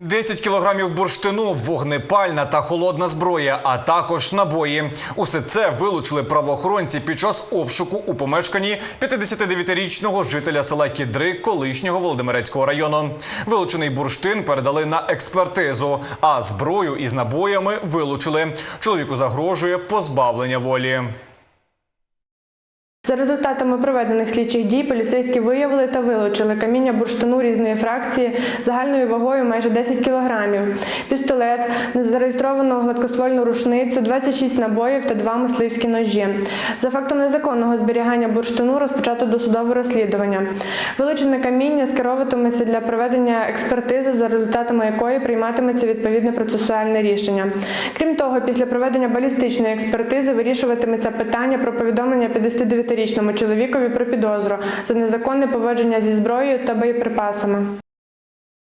10 кілограмів бурштину, вогнепальна та холодна зброя, а також набої. Усе це вилучили правоохоронці під час обшуку у помешканні 59-річного жителя села Кідри колишнього Володимирецького району. Вилучений бурштин передали на експертизу, а зброю із набоями вилучили. Чоловіку загрожує позбавлення волі. За результатами проведених слідчих дій поліцейські виявили та вилучили каміння бурштину різної фракції загальною вагою майже 10 кілограмів, пістолет, незареєстровану гладкоствольну рушницю, 26 набоїв та два мисливські ножі. За фактом незаконного зберігання бурштину розпочато досудове розслідування. Вилучене каміння скеровуватиметься для проведення експертизи, за результатами якої прийматиметься відповідне процесуальне рішення. Крім того, після проведення балістичної експертизи вирішуватиметься питання про повідомлення 59-річному чоловікові про підозру за незаконне поводження зі зброєю та боєприпасами.